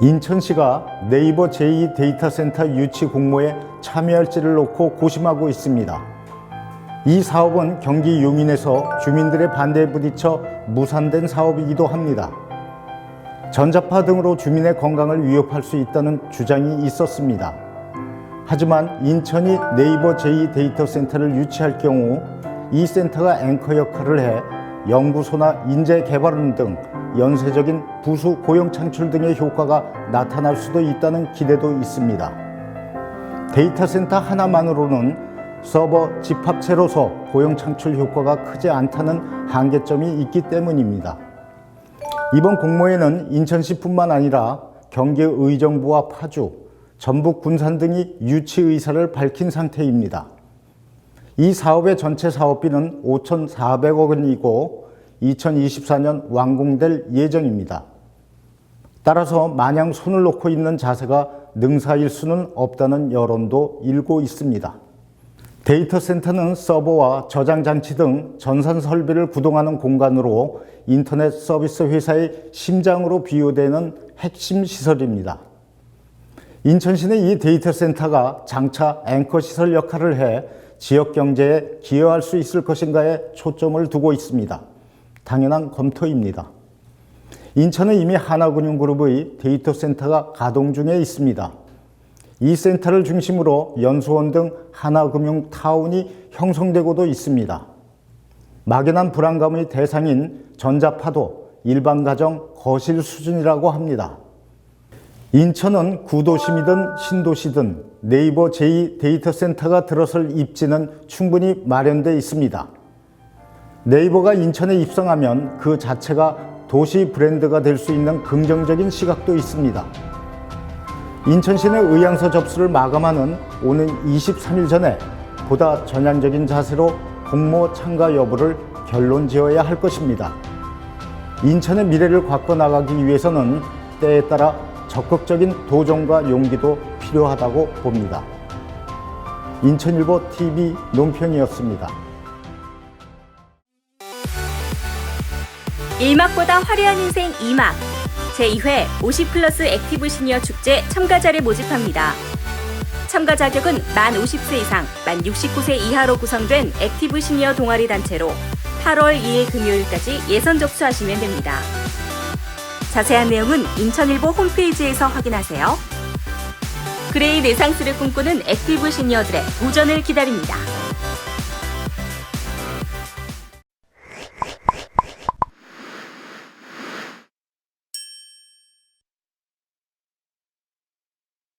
인천시가 네이버 제2 데이터 센터 유치 공모에 참여할지를 놓고 고심하고 있습니다. 이 사업은 경기 용인에서 주민들의 반대에 부딪혀 무산된 사업이기도 합니다. 전자파 등으로 주민의 건강을 위협할 수 있다는 주장이 있었습니다. 하지만 인천이 네이버 제2 데이터 센터를 유치할 경우 이 센터가 앵커 역할을 해 연구소나 인재 개발원 등 연쇄적인 부수 고용 창출 등의 효과가 나타날 수도 있다는 기대도 있습니다. 데이터 센터 하나만으로는 서버 집합체로서 고용 창출 효과가 크지 않다는 한계점이 있기 때문입니다. 이번 공모에는 인천시뿐만 아니라 경기 의정부와 파주, 전북 군산 등이 유치 의사를 밝힌 상태입니다. 이 사업의 전체 사업비는 5,400억 원이고 2024년 완공될 예정입니다. 따라서 마냥 손을 놓고 있는 자세가 능사일 수는 없다는 여론도 일고 있습니다. 데이터 센터는 서버와 저장 장치 등 전산 설비를 구동하는 공간으로 인터넷 서비스 회사의 심장으로 비유되는 핵심 시설입니다. 인천시는 이 데이터 센터가 장차 앵커 시설 역할을 해 지역 경제에 기여할 수 있을 것인가에 초점을 두고 있습니다. 당연한 검토입니다. 인천은 이미 하나금융그룹의 데이터 센터가 가동 중에 있습니다. 이 센터를 중심으로 연수원 등 하나금융 타운이 형성되고도 있습니다. 막연한 불안감의 대상인 전자파도 일반 가정 거실 수준이라고 합니다. 인천은 구도심이든 신도시든 네이버 제2 데이터 센터가 들어설 입지는 충분히 마련돼 있습니다. 네이버가 인천에 입성하면 그 자체가 도시 브랜드가 될 수 있는 긍정적인 시각도 있습니다. 인천시내 의향서 접수를 마감하는 오는 23일 전에 보다 전향적인 자세로 공모 참가 여부를 결론 지어야 할 것입니다. 인천의 미래를 바꿔 나가기 위해서는 때에 따라 적극적인 도전과 용기도 필요하다고 봅니다. 인천일보 TV 논평이었습니다. 일막보다 화려한 인생 2막 제2회 50 플러스 액티브 시니어 축제 참가자를 모집합니다. 참가 자격은 만 50세 이상, 만 69세 이하로 구성된 액티브 시니어 동아리 단체로 8월 2일 금요일까지 예선 접수하시면 됩니다. 자세한 내용은 인천일보 홈페이지에서 확인하세요. 그레이 네상스를 꿈꾸는 액티브 시니어들의 도전을 기다립니다.